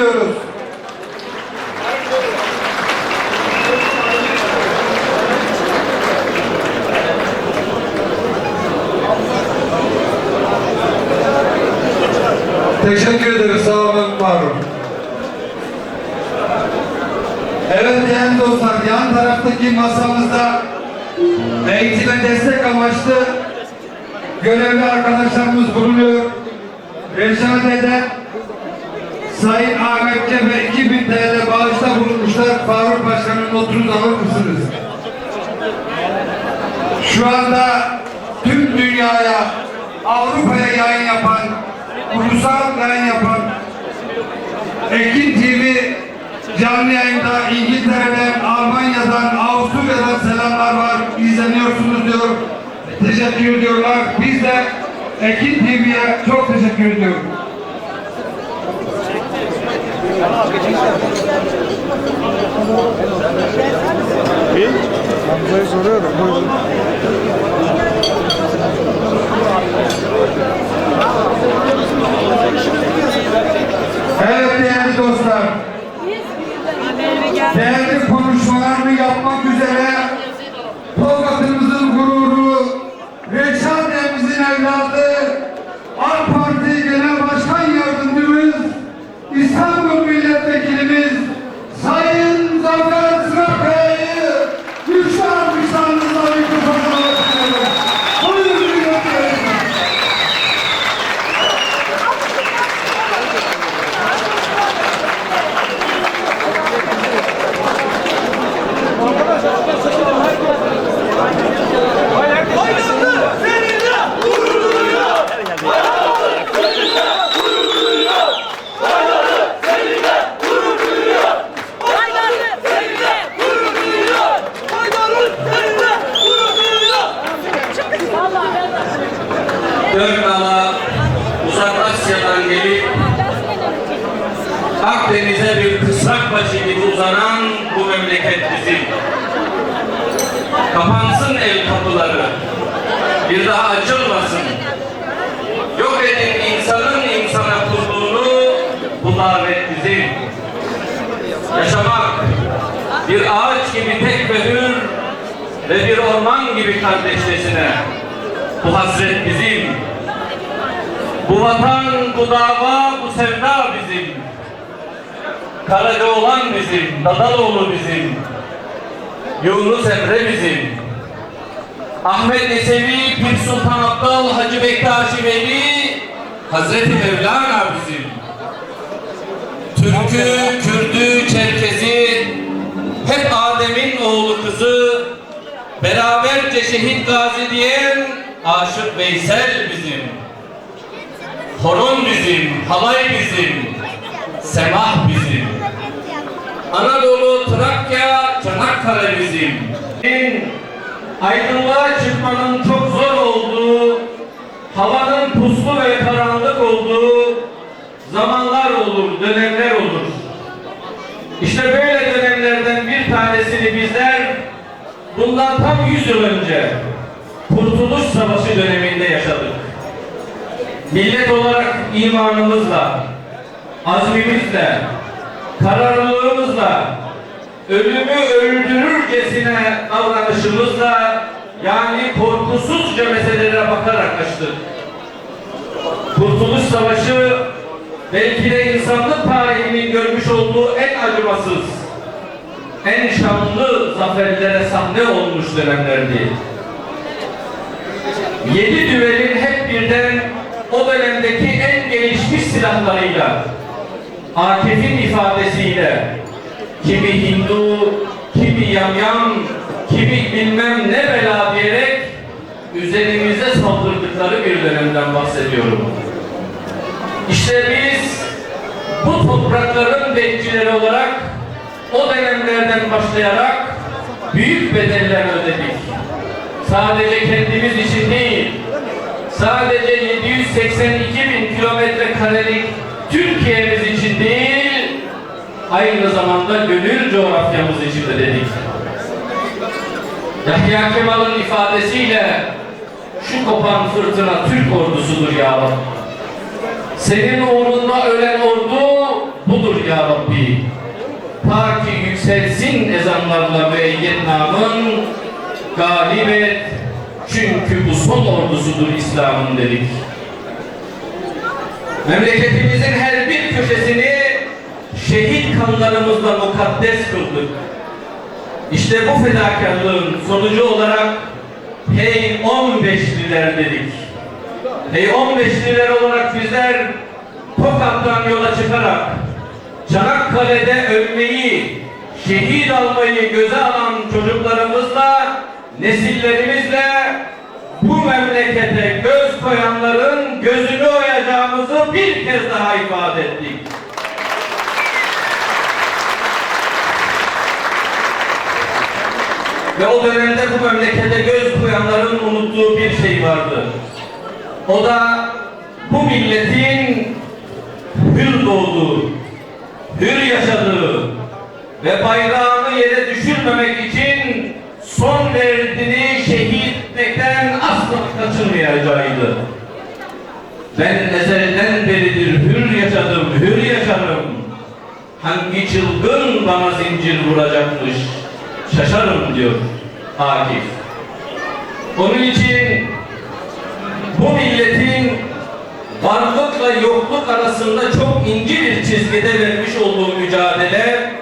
ediyoruz. Teşekkür ederiz. Sağ olun, var olun. Evet değerli dostlar, yan taraftaki masamızda eğitime destek amaçlı görevli arkadaşlarımız bulunuyor. Reşade'de Sayın Alır mısınız? Şu anda tüm dünyaya, Avrupa'ya yayın yapan, ulusal yayın yapan Ekin TV canlı yayında İngiltere'den, Almanya'dan, Avusturya'dan selamlar var. İzleniyorsunuz diyor. Teşekkür ediyorlar. Biz de Ekin TV'ye çok teşekkür Hamza'yı soruyorum. Buyurun. Evet değerli dostlar. Değerli konuşmalarını yapmak üzere kardeşçesine. Bu hasret bizim. Bu vatan, bu dava, bu sevda bizim. Karacaoğlan bizim, Dadaloğlu bizim. Yunus Emre bizim. Ahmet Yesevi, Pir Sultan Abdal, Hacı Bektaşi Veli, Hazreti Mevlana bizim. Türk'ü, Kürd'ü, şehit gazi diyen Aşık Veysel bizim. Horon bizim, halay bizim, semah bizim. Anadolu, Trakya, Çanakkale bizim. Aydınlığa çıkmanın çok zor olduğu, havanın puslu ve karanlık olduğu zamanlar olur, dönemler olur. İşte böyle dönemlerden bir tanesini bizler bundan tam 100 yıl önce Kurtuluş Savaşı döneminde yaşadık. Millet olarak imanımızla, azmimizle, kararlılığımızla, ölümü öldürürcesine davranışımızla yani korkusuzca meselelere bakarak açtık. Kurtuluş Savaşı belki de insanlık tarihinin görmüş olduğu en acımasız, en şanlı zaferlere sahne olmuş dönemlerdi. Yedi düvelin hep birden o dönemdeki en gelişmiş silahlarıyla, Akif'in ifadesiyle, kimi Hindu, kimi yamyam, kimi bilmem ne bela diyerek üzerimize saldırdıkları bir dönemden bahsediyorum. İşte biz bu toprakların bekçileri olarak o dönemlerden başlayarak büyük bedeller ödedik. Sadece kendimiz için değil, sadece 782 bin kilometre karelik Türkiye'miz için değil, aynı zamanda gönül coğrafyamız için ödedik. Yahya Kemal'ın ifadesiyle şu kopan fırtına Türk ordusudur ya Rab. Senin uğrunda ölen ordu budur ya selamlarla müeyyet namın galip et. Çünkü bu son ordusudur İslam'ın dedik. Memleketimizin her bir köşesini şehit kanlarımızla mukaddes kıldık. İşte bu fedakarlığın sonucu olarak Hey 15'liler dedik. Hey 15'liler olarak bizler Tokat'tan yola çıkarak Çanakkale'de ölmeyi, şehit almayı göze alan çocuklarımızla, nesillerimizle bu memlekete göz koyanların gözünü oyacağımızı bir kez daha ifade ettik. Ve o dönemde bu memlekete göz koyanların unuttuğu bir şey vardı. O da bu milletin hür doğduğu, hür yaşadığı ve bayrağını yere düşürmemek için son verdiğini şehit etmekten asla kaçınmayacağıydı. Ben ezelden beridir hür yaşadım, hür yaşarım. Hangi çılgın bana zincir vuracakmış, şaşarım diyor Akif. Onun için bu milletin varlıkla yokluk arasında çok ince bir çizgide vermiş olduğu mücadele,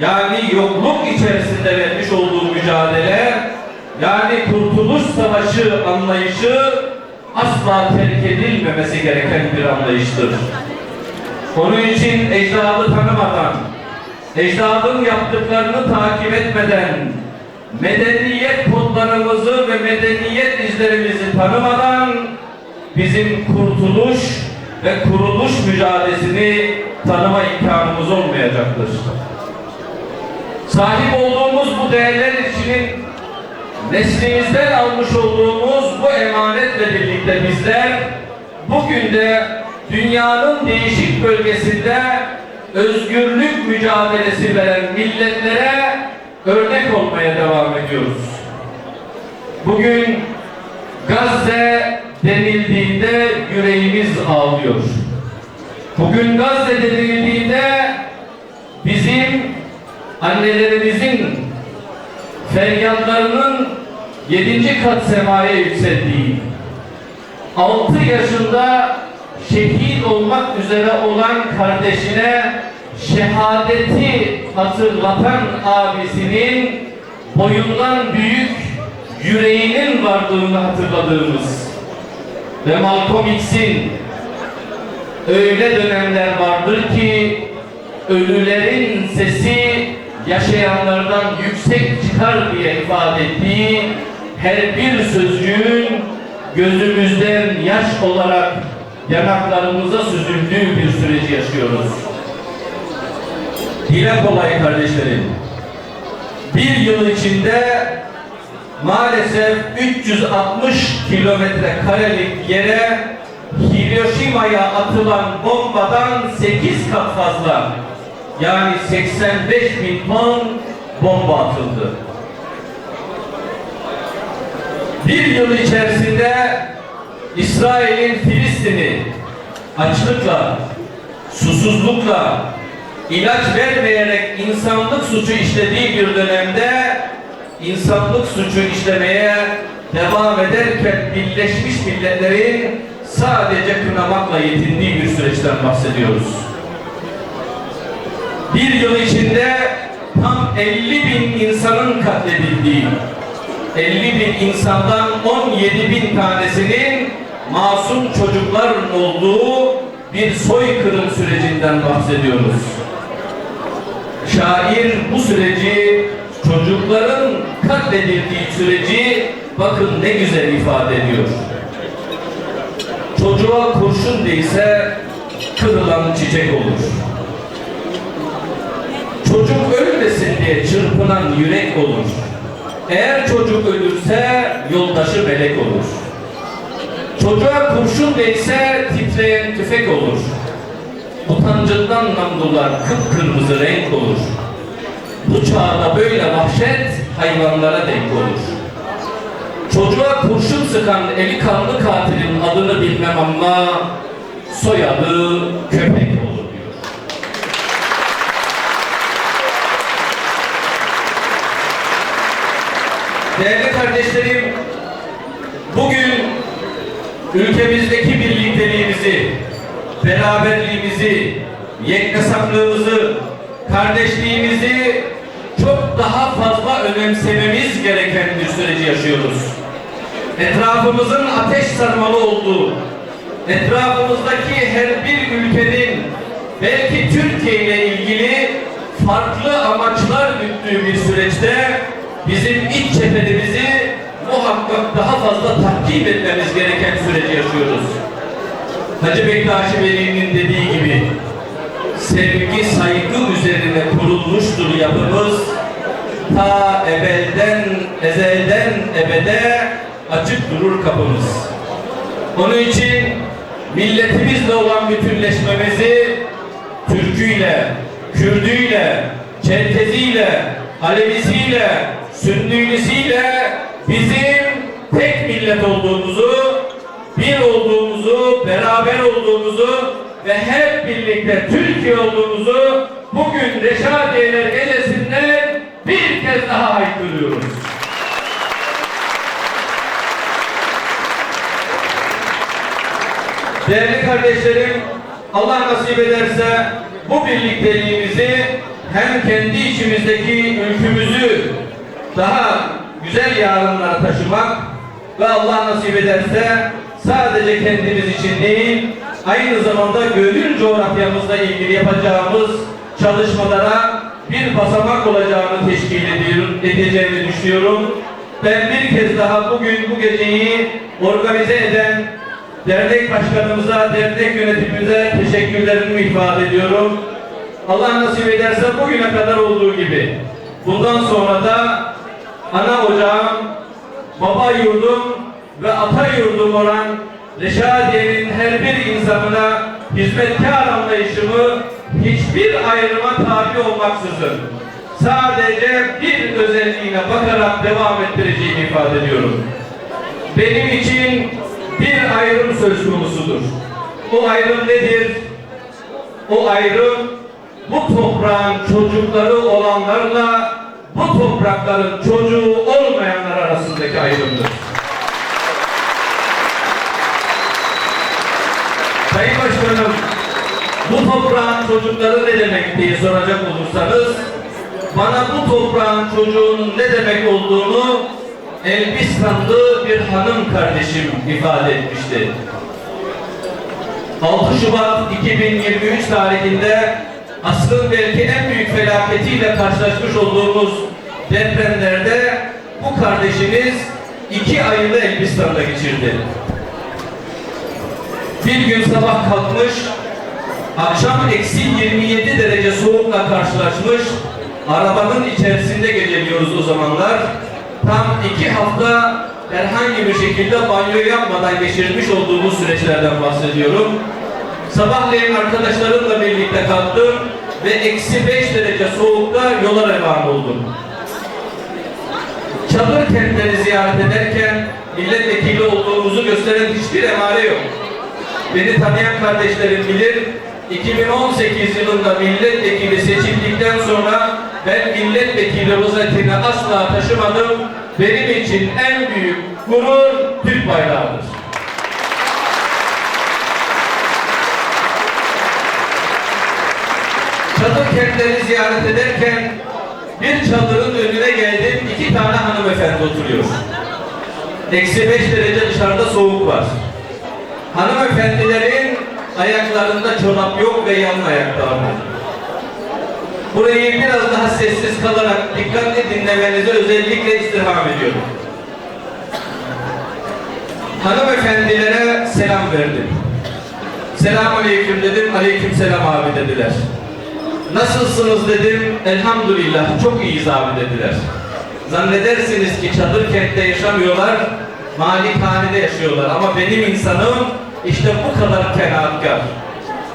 yani yokluk içerisinde vermiş olduğu mücadele, yani kurtuluş savaşı anlayışı asla terk edilmemesi gereken bir anlayıştır. Onun için ecdadı tanımadan, ecdadın yaptıklarını takip etmeden, medeniyet kodlarımızı ve medeniyet izlerimizi tanımadan bizim kurtuluş ve kuruluş mücadelesini tanıma imkanımız olmayacaktır. Sahip olduğumuz bu değerler için neslimizden almış olduğumuz bu emanetle birlikte bizler bugün de dünyanın değişik bölgesinde özgürlük mücadelesi veren milletlere örnek olmaya devam ediyoruz. Bugün Gazze denildiğinde yüreğimiz ağlıyor. Bugün Gazze denildiğinde bizim annelerimizin feryatlarının yedinci kat semaya yükseldiği, altı yaşında şehit olmak üzere olan kardeşine şehadeti hatırlatan abisinin boyundan büyük yüreğinin varlığını hatırladığımız ve Malcolm X'in öyle dönemler vardır ki ölülerin sesi yaşayanlardan yüksek çıkar diye ifade ettiği her bir sözcüğün gözümüzden yaş olarak yanaklarımıza süzüldüğü bir süreci yaşıyoruz. Dile kolay kardeşlerim. Bir yıl içinde maalesef 360 kilometre karelik yere Hiroşima'ya atılan bombadan 8 kat fazla yani 85 bin ton bomba atıldı. Bir yıl içerisinde İsrail'in Filistin'i açlıkla, susuzlukla, ilaç vermeyerek insanlık suçu işlediği bir dönemde insanlık suçu işlemeye devam ederken Birleşmiş Milletler'in sadece kınamakla yetindiği bir süreçten bahsediyoruz. Bir yıl içinde tam 50 bin insanın katledildiği, 50 bin insandan 17 bin tanesinin masum çocukların olduğu bir soykırım sürecinden bahsediyoruz. Şair bu süreci, çocukların katledildiği süreci bakın ne güzel ifade ediyor. Çocuğa kurşun değse kırılan çiçek olur. Çocuk ölmesin diye çırpınan yürek olur. Eğer çocuk ölürse yoldaşı melek olur. Çocuğa kurşun değse titreyen tüfek olur. Utancından namlular kıpkırmızı renk olur. Bu çağda böyle vahşet hayvanlara denk olur. Çocuğa kurşun sıkan eli kanlı katilin adını bilmem ama soyadı köpek olur. diyor. 50 kardeşlerim, bugün ülkemizdeki birlikteliğimizi, beraberliğimizi, yeknesaklığımızı, kardeşliğimizi daha fazla önemsememiz gereken bir süreci yaşıyoruz. Etrafımızın ateş sarmalı olduğu, etrafımızdaki her bir ülkenin belki Türkiye ile ilgili farklı amaçlar güttüğü bir süreçte bizim iç cephelerimizi muhakkak daha fazla takip etmemiz gereken süreci yaşıyoruz. Hacı Bektaşi Veli'nin dediği gibi sevgi saygı üzerine kurulmuştur yapımız. Ta ebelden, ezelden ebede açık durur kapımız. Onun için milletimizle olan bütünleşmemizi Türküyle, Kürdüyle, Çerkeziyle, Alevisiyle, Sünnilisiyle bizim tek millet olduğumuzu, bir olduğumuzu, beraber olduğumuzu ve hep birlikte Türkiye olduğumuzu bugün Reşadiyeler kez haykırıyoruz. Değerli kardeşlerim, Allah nasip ederse bu birlikteliğimizi hem kendi içimizdeki ülkümüzü daha güzel yarınlara taşımak ve Allah nasip ederse sadece kendimiz için değil, aynı zamanda gönül coğrafyamızla ilgili yapacağımız çalışmalara bir basamak olacağını teşkil edeceğini düşünüyorum. Ben bir kez daha bugün bu geceyi organize eden dernek başkanımıza, dernek yönetimimize teşekkürlerimi ifade ediyorum. Allah nasip ederse bugüne kadar olduğu gibi bundan sonra da ana ocağım, baba yurdum ve ata yurdum olan Reşadiye'nin her bir insanına hizmetkar anlayışımı hiçbir ayrıma tabi olmaksızın sadece bir özelliğine bakarak devam ettireceğimi ifade ediyorum. Benim için bir ayrım söz konusudur. O ayrım nedir? O ayrım bu toprağın çocukları olanlarla bu toprakların çocuğu olmayanlar arasındaki ayrımdır. Sayın Başkanım, bu toprağın çocukları ne demek diye soracak olursanız, bana bu toprağın çocuğunun ne demek olduğunu Elbistanlı bir hanım kardeşim ifade etmişti. 6 Şubat 2023 tarihinde asrın belki en büyük felaketiyle karşılaşmış olduğumuz depremlerde bu kardeşimiz iki ayını Elbistan'da geçirdi. Bir gün sabah kalkmış, akşam eksi 27 derece soğukla karşılaşmış, arabanın içerisinde geceliyoruz o zamanlar. Tam iki hafta herhangi bir şekilde banyo yapmadan geçirmiş olduğumuz süreçlerden bahsediyorum. Sabahleyin arkadaşlarımla birlikte kalktım ve eksi 5 derece soğukta yola revan oldum. Çadır kentleri ziyaret ederken milletvekili olduğumuzu gösteren hiçbir emare yok. Beni tanıyan kardeşlerim bilir, 2018 yılında milletvekili seçildikten sonra ben milletvekili rozetini asla taşımadım. Benim için en büyük gurur Türk bayrağıdır. Çadır kentleri ziyaret ederken bir çadırın önüne geldim, iki tane hanımefendi oturuyor. Eksi beş derece dışarıda soğuk var. Hanımefendilerin ayaklarında çorap yok ve yalın ayaklarında. Burayı biraz daha sessiz kalarak dikkatli dinlemenizi özellikle istirham ediyorum. Hanımefendilere selam verdim. Selam aleyküm dedim, aleyküm selam abi dediler. Nasılsınız dedim, elhamdülillah çok iyiyiz abi dediler. Zannedersiniz ki çadır kentte yaşamıyorlar, malikanede yaşıyorlar ama benim insanım işte bu kadar kenaatkar.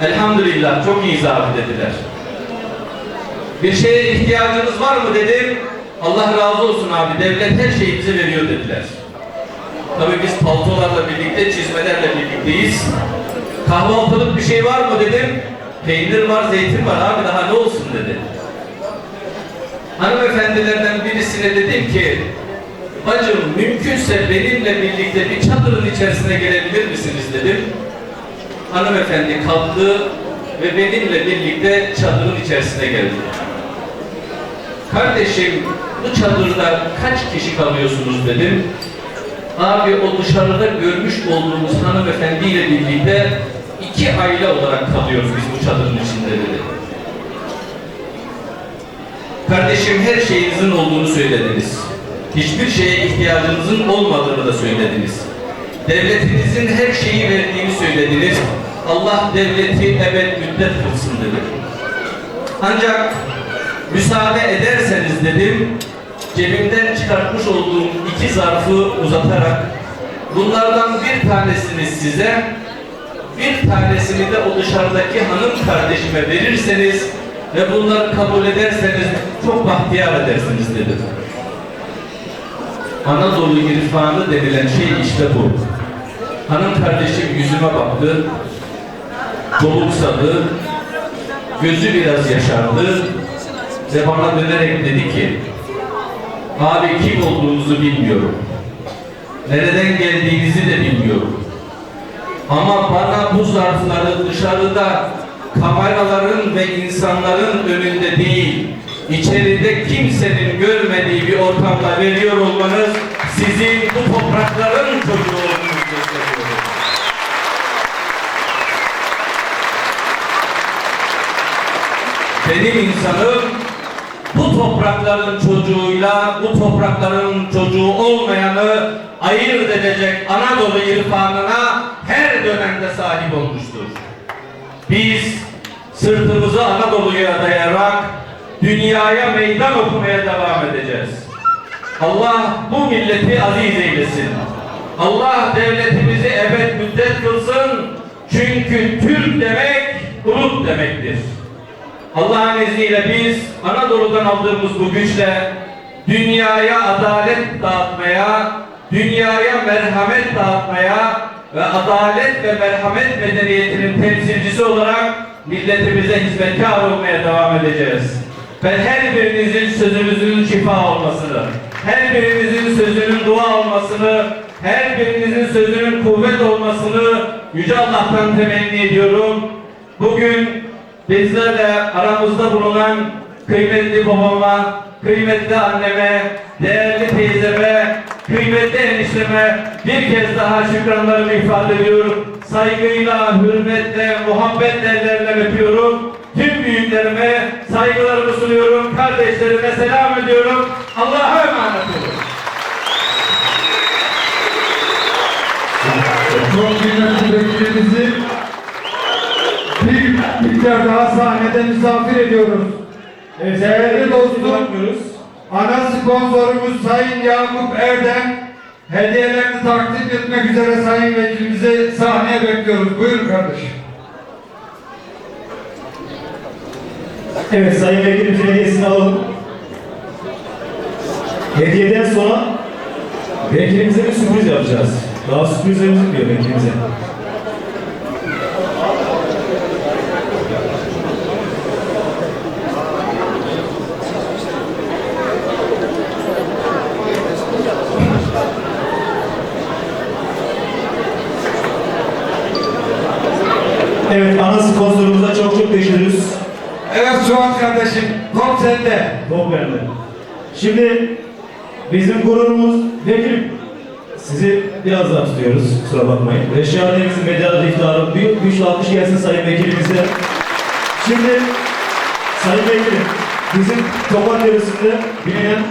Elhamdülillah çok iyiyiz abi dediler. Bir şeye ihtiyacınız var mı dedim. Allah razı olsun abi devlet her şeyi bize veriyor dediler. Tabii biz paltolarla birlikte, çizmelerle birlikteyiz. Kahvaltılık bir şey var mı dedim. Peynir var, zeytin var abi daha ne olsun dedi. Hanımefendilerden birisine dedim ki bacım mümkünse benimle birlikte bir çadırın içerisine gelebilir misiniz dedim. Hanımefendi kalktı ve benimle birlikte çadırın içerisine geldi. Kardeşim bu çadırda kaç kişi kalıyorsunuz dedim. Abi o dışarıda görmüş olduğumuz hanımefendiyle birlikte iki aile olarak kalıyoruz biz bu çadırın içinde dedi. Kardeşim her şeyinizin olduğunu söylediniz. Hiçbir şeye ihtiyacınızın olmadığını da söylediniz. Devletinizin her şeyi verdiğini söylediniz. Allah devleti ebed müddet kılsın dedi. Ancak müsaade ederseniz dedim, cebimden çıkartmış olduğum iki zarfı uzatarak bunlardan bir tanesini size, bir tanesini de o dışarıdaki hanım kardeşime verirseniz ve bunları kabul ederseniz çok bahtiyar edersiniz dedim. Anadolu irfanı denilen şey işte bu. Hanım kardeşim yüzüme baktı, soluksadı, gözü biraz yaşardı ve bana dönerek dedi ki abi kim olduğunuzu bilmiyorum. Nereden geldiğinizi de bilmiyorum. Ama bana bu zarfları dışarıda kameraların ve insanların önünde değil, içeride kimsenin görmediği bir ortamda veriyor olmanız sizin bu toprakların çocuğu olduğunuzu gösteriyor. Benim insanım bu toprakların çocuğuyla bu toprakların çocuğu olmayanı ayırt edecek Anadolu irfanına her dönemde sahip olmuştur. Biz sırtımızı Anadolu'ya dayayarak dünyaya meydan okumaya devam edeceğiz. Allah bu milleti aziz eylesin. Allah devletimizi ebed müddet kılsın. Çünkü Türk demek uluk demektir. Allah'ın izniyle biz Anadolu'dan aldığımız bu güçle dünyaya adalet dağıtmaya, dünyaya merhamet dağıtmaya ve adalet ve merhamet medeniyetinin temsilcisi olarak milletimize hizmetkar olmaya devam edeceğiz. Ben her birinizin sözünüzün şifa olmasını, her birinizin sözünün dua olmasını, her birinizin sözünün kuvvet olmasını Yüce Allah'tan temenni ediyorum. Bugün bizlerle aramızda bulunan kıymetli babama, kıymetli anneme, değerli teyzeme, kıymetli enişteme bir kez daha şükranlarımı ifade ediyorum. Saygıyla, hürmetle, muhabbetle ellerinden öpüyorum. Tüm büyüklerime saygılarımı sunuyorum. Kardeşlerime selam ediyorum. Allah'a emanet olun. Çok kıymetli bekçimizi bir miktar daha sahnede misafir ediyoruz. Evet, Değerli dostum, ana sponsorumuz Sayın Yakup Erdem hediyelerini takdim etmek üzere Sayın Vekilimizi sahneye bekliyoruz. Buyurun kardeşim. Evet, Sayın Vekilimizin hediyesini alalım. Hediyeden sonra vekilimize bir sürpriz yapacağız. Daha sürprizlerimiz bitmiyor vekilimize. Evet, ana sponsorumuza çok çok teşekkür ederiz. Evet Suat kardeşim, top sende. Top verdi. Şimdi bizim gururumuz vekilim. Sizi biraz daha tutuyoruz. Kusura bakmayın. Reşademizin medyada iftarı büyük güç alkış gelsin sayın vekilimize. Şimdi sayın vekilim bizim Tokat Deresi'nde bilinen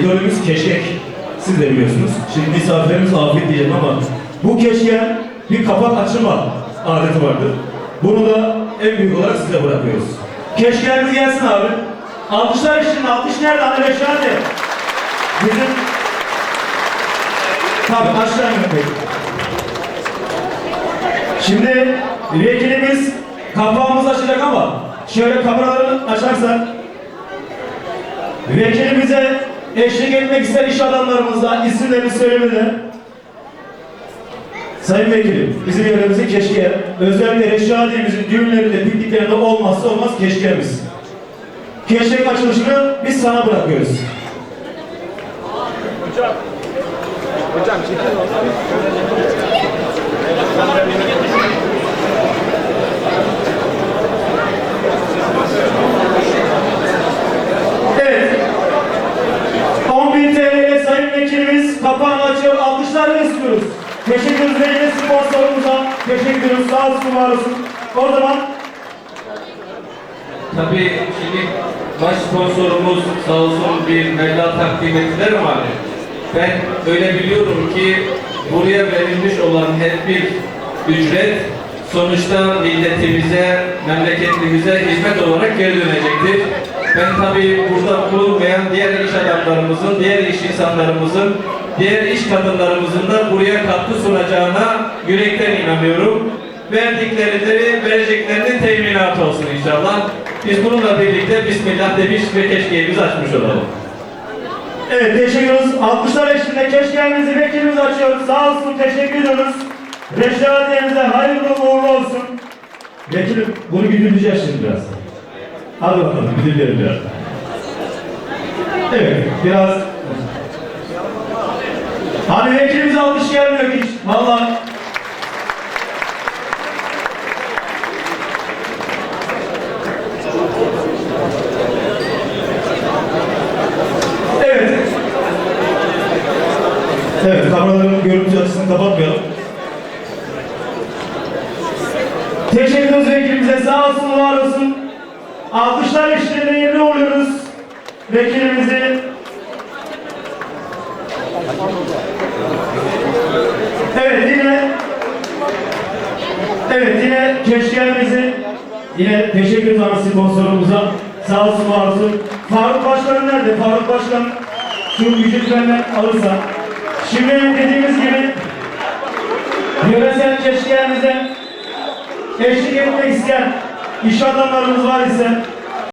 idolümüz keşkek. Siz de biliyorsunuz. Şimdi misafirlerimiz afiyet diyeceğim ama bu keşke bir kapak açılma adeti vardır. Bunu da en büyük olarak size bırakıyoruz. Keşkelerimiz gelsin abi. Alkışlar için alkış nerede? Hani Reşadi. Bizim Tabii aşağı inmek. Şimdi vekilimiz kapağımız açacak ama şöyle kameraları açarsak vekilimize eşlik etmek isteyen iş adamlarımızla isimlerini söylemede Sayın Vekilim, bizim yöremizin keşke özellikle Reşadiye'mizin düğünlerinde, pikniklerinde olmazsa olmaz keşkemiz. Piyaşenin açılışını biz sana bırakıyoruz. Hocam. Hocam çekin Evet. 10.000 TL'ye Sayın Vekilimiz kapağını açıyor. Alkışlarla istiyoruz. Teşekkür üzerine sponsorumuza, teşekkür sağ olsun, var olsun. Bir meblağ takdim ettiler ama ben öyle biliyorum ki buraya verilmiş olan her bir ücret sonuçta milletimize, memleketimize hizmet olarak geri dönecektir. Ben tabii burada bulunmayan diğer iş adamlarımızın, diğer iş insanlarımızın, diğer iş kadınlarımızın da buraya katkı sunacağına yürekten inanıyorum. Verdikleri, vereceklerinin teminatı olsun inşallah. Biz bununla birlikte Bismillah demiş ve keşkeğimizi açmış olalım. Evet teşekkür ediyoruz. Alkışlar eşliğinde keşkeğimizi vekilimiz açıyor. Sağ olsun teşekkür ediyoruz. Reşadiyemize hayırlı uğurlu olsun. Vekilim bunu güdüleceğiz şimdi biraz. Hadi bakalım güdülelim biraz. Evet biraz. Hani vekilimize alkış gelmiyor hiç. Vallahi. Evet. Evet, kameraların görüntü açısını kapatmayalım. Teşekkür ederiz vekilimize. Sağ olsun, var olsun. Alkışlar eşliğinde yerine oluyoruz. Vekilimizi. Evet, yine Evet, yine keşkeğimizi yine teşekkür ederiz sponsorumuza. Sağ olsun, var olsun. Faruk Başkan nerede? Faruk Başkan şu gücü benden alırsa. Şimdi dediğimiz gibi yöresel keşkeğimize eşlik etmek isteyen iş adamlarımız var ise